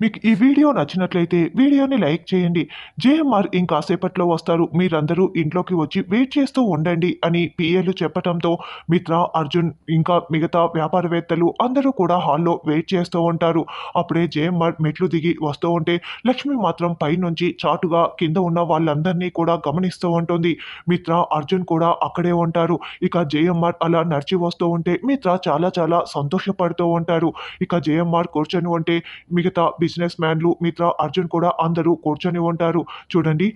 మీకు ఈ వీడియో నచ్చినట్లయితే వీడియోని లైక్ చేయండి. జేఎంఆర్ ఇంకాసేపట్లో వస్తారు. మీరందరూ ఇంట్లోకి వచ్చి వెయిట్ చేస్తూ ఉండండి అని పిఏలు చెప్పటంతో మిత్ర అర్జున్ ఇంకా మిగతా వ్యాపారవేత్తలు అందరూ కూడా హాల్లో వెయిట్ చేస్తూ ఉంటారు. అప్పుడే జేఎంఆర్ మెట్లు దిగి వస్తూ ఉంటే లక్ష్మి మాత్రం పైనుంచి చాటుగా కింద ఉన్న వాళ్ళందరినీ కూడా గమనిస్తూ ఉంటుంది. మిత్ర అర్జున్ కూడా అక్కడే ఉంటారు. ఇక జేఎంఆర్ అలా నడిచి వస్తూ ఉంటే మిత్ర చాలా చాలా సంతోషపడుతూ ఉంటారు. ఇక జేఎంఆర్ కూర్చొని ఉంటే మిగతా బిజినెస్ మ్యాన్లు మిత్ర అర్జున్ కూడా అందరూ కూర్చొని ఉంటారు. చూడండి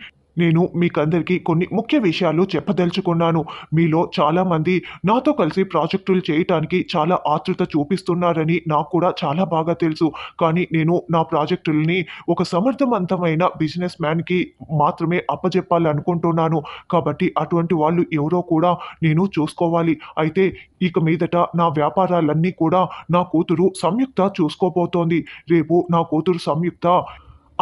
నేను మీకందరికీ కొన్ని ముఖ్య విషయాలు చెప్పదలుచుకున్నాను. మీలో చాలామంది నాతో కలిసి ప్రాజెక్టులు చేయటానికి చాలా ఆతృత చూపిస్తున్నారని నాకు కూడా చాలా బాగా తెలుసు. కానీ నేను నా ప్రాజెక్టుల్ని ఒక సమర్థవంతమైన బిజినెస్ మ్యాన్కి మాత్రమే అప్పజెప్పాలనుకుంటున్నాను. కాబట్టి అటువంటి వాళ్ళు ఎవరో కూడా నేను చూసుకోవాలి. అయితే ఇక మీదట నా వ్యాపారాలన్నీ కూడా నా కూతురు సంయుక్త చూసుకోబోతోంది. రేపు నా కూతురు సంయుక్త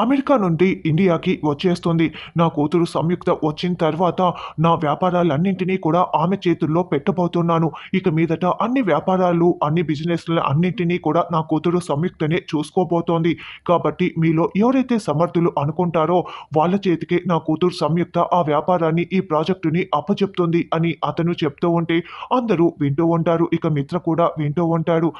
అమెరికా నుండి ఇండియాకి వచ్చేస్తుంది. నా కూతురు సంయుక్త వచ్చిన తర్వాత నా వ్యాపారాలన్నింటినీ కూడా ఆమె చేతుల్లో పెట్టబోతున్నాను. ఇక మీదట అన్ని వ్యాపారాలు అన్ని బిజినెస్లు అన్నింటినీ కూడా నా కూతురు సంయుక్తనే చూసుకోబోతోంది. కాబట్టి మీలో ఎవరైతే సమర్థులు అనుకుంటారో వాళ్ళ చేతికి నా కూతురు సంయుక్త ఆ వ్యాపారాన్ని ఈ ప్రాజెక్టుని అప్పచెప్తుంది అని అతను చెప్తూ ఉంటే అందరూ వింటూ ఉంటారు. ఇక మిత్ర కూడా వింటూ ఉంటాడు.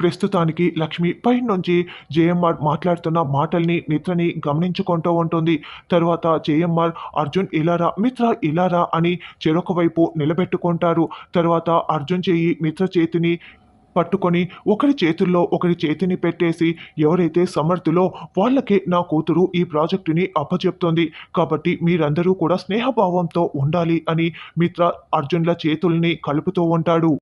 ప్రస్తుతానికి లక్ష్మి పై నుంచి జేఎంఆర్ మాట్లాడుతున్న మాటల్ని మిత్రని గమనించుకుంటూ ఉంటుంది. తర్వాత జేఎంఆర్ అర్జున్ ఇలారా మిత్ర ఇలారా అని చెరొక వైపు నిలబెట్టుకుంటారు. తర్వాత అర్జున్ చేయి మిత్ర చేతిని పట్టుకొని ఒకరి చేతుల్లో ఒకరి చేతిని పెట్టేసి ఎవరైతే సమర్థులో వాళ్ళకే నా కూతురు ఈ ప్రాజెక్టుని అప్పచెప్తోంది. కాబట్టి మీరందరూ కూడా స్నేహభావంతో ఉండాలి అని మిత్ర అర్జున్ల చేతుల్ని కలుపుతూ ఉంటాడు.